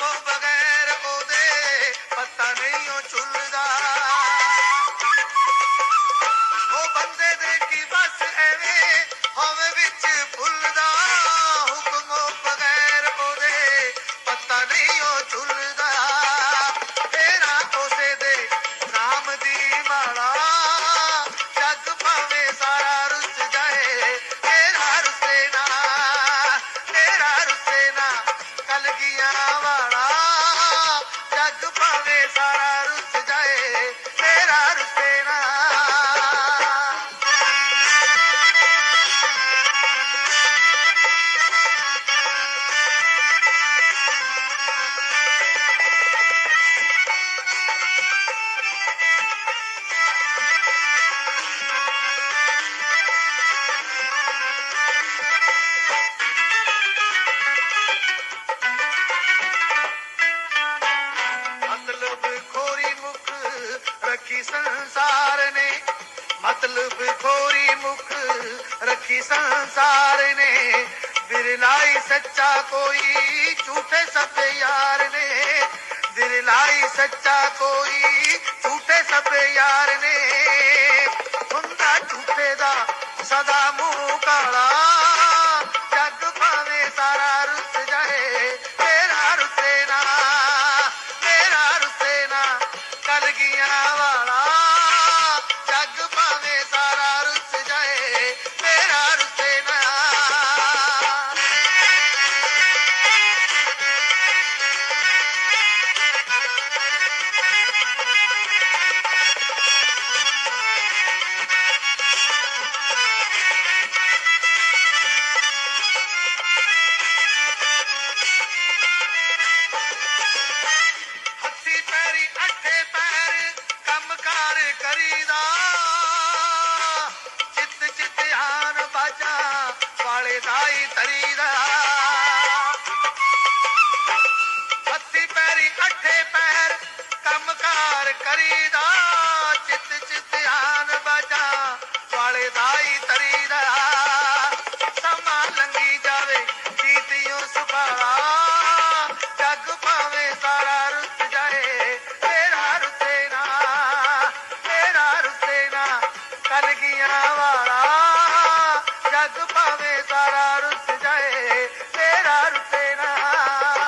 ਤੋਂ ਬਗੈਰ ਉਹਦੇ ਪਤਾ ਨਹੀਂ ਉਹ ਚੁੱਲਦਾ ਜੱਗ ਭਾਵੇਂ ਸਾਰਾ ਰੁੱਸ ਰੱਖੀ ਸੰਸਾਰ ਨੇ। ਮਤਲਬ ਖੋਰੀ ਮੁਖ ਰੱਖੀ ਸੰਸਾਰ ਨੇ। ਬਿਰਲਾਈ ਸੱਚਾ ਕੋਈ ਝੂਠੇ ਸਭ ਯਾਰ ਨੇ। ਬਿਰਲਾਈ ਸੱਚਾ ਕੋਈ ਝੂਠੇ ਸਭ ਯਾਰ ਨੇ। ਹੁੰਦਾ ਝੂਠੇ ਦਾ ਸਦਾ ਮੂੰਹ ਕਾਲਾ। ਕਲਗੀਆਂ ਵਾਲਾ ਜੱਗ ਭਾਵੇਂ ਸਾਰਾ ਰੁੱਸ ਜਾਏ ਤੇਰਾ ਰੁੱਸੇ ਨਾ ਕਰੀਦਾ ਚਿੱਤ ਚਿੱਤ ਆਨ ਬਾਜਾ, ਵਾਲੇ ਦਾਈ ਤਰੀਦਾ। ਹੱਥੀ ਪੈਰੀ, ਅੱਠੇ ਪੈਰ, ਕੰਮਕਾਰ ਕਰੀਦਾ। ਚਿੱਤ ਚਿੱਤ ਆਨ ਬਾਜਾ, ਵਾਲੇ ਦਾਈ ਕਲਗੀਆਂ ਵਾਲਾ ਜੱਗ ਭਾਵੇਂ ਸਾਰਾ ਰੁੱਸ